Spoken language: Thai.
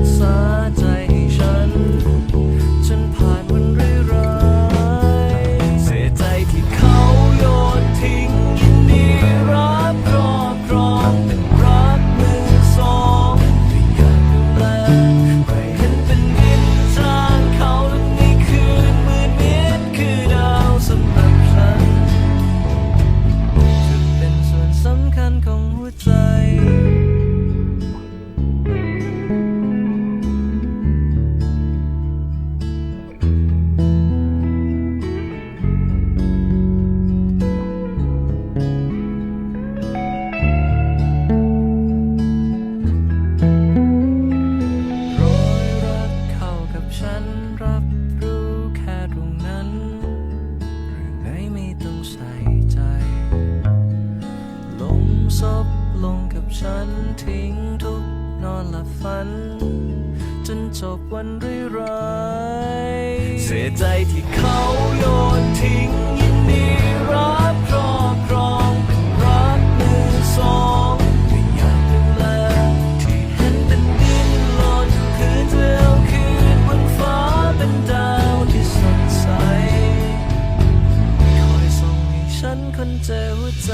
outside. จบลงกับฉันทิ้งทุกนอนหลับฝัน จนจบวันร้ายๆเสียใจที่เขาโยนทิ้งยินดีรับครอบครองเป็นรักมือสองไม่อยากดูแลที่เห็นเป็นดินหล่นคือเธอเอคืนบนฟ้าเป็นดาวที่สดใสคอยส่งให้ฉันคนเจอหัวใจ